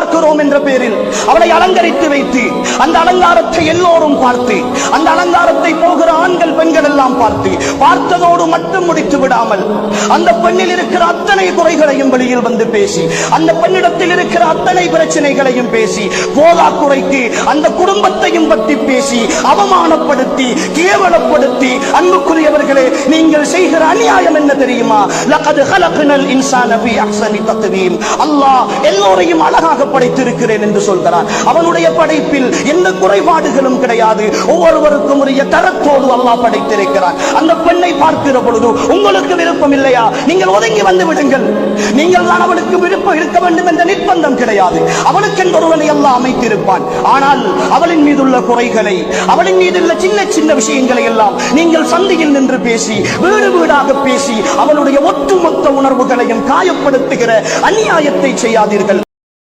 பார்க்கிறோம் என்ற பெயரில் அவளை அலங்கரித்து வைத்து அந்த அலங்காரத்தை எல்லோரும் பார்த்து அந்த அலங்காரத்தை போகிற ஆண்கள் பெண்கள் எல்லாம் பார்த்து பார்த்ததோடு மட்டும் முடித்து விடாமல் அந்த பெண்ணில் இருக்கிற அத்தனை குறைகளையும் வெளியில் வந்து பேசி அந்த பெண்ணிடத்தில் இருக்கிற அத்தனை பிரச்சனைகளையும் பேசி போதா குறைக்கு அந்த குடும்பத்தையும் பற்றி பேசி அவமானப்படுத்தி கேவலப்படுத்தி அன்புக்குரியவர்களே நீங்கள் செய்கிற அநியாயம் என்ன தெரியுமா? லகது ஹலக்னல் இன்சான் ஃபீ அஹ்சனி தக்வீம். அல்லாஹ் எல்லோரையும் அழகாக படைத்திருக்கிறேன் என்று சொல்கிறான். அவனுடைய படைப்பில் எந்த குறைபாடுகளும் கிடையாது. ஒவ்வொருவருக்கும் உரிய தரத்தோடு அல்லாஹ் படைத்திருக்கிறான். அந்த பெண்ணை பார்க்கிற பொழுது உங்களுக்கு விருப்பம் இல்லையா? நீங்கள் ஒதுங்கி வந்து விடுங்கள். நீங்கள் தான் அவளுக்கு விருப்பம் இருக்க வேண்டும் என்ற நிர்பந்தம் கிடையாது. அவளுக்கு ஒருவனை எல்லாம் அமைத்திருப்பான். ஆனால் அவளின் மீதுள்ள குறைகளை அவளின் மீது உள்ள சின்ன சின்ன விஷயங்களை எல்லாம் நீங்கள் சந்தையில் நின்று பேசி வீடு வீடாக பேசி அவளுடைய ஒட்டுமொத்த உணர்வுகளையும் காயப்படுத்துகிற அநியாயத்தை செய்யாதீர்கள்.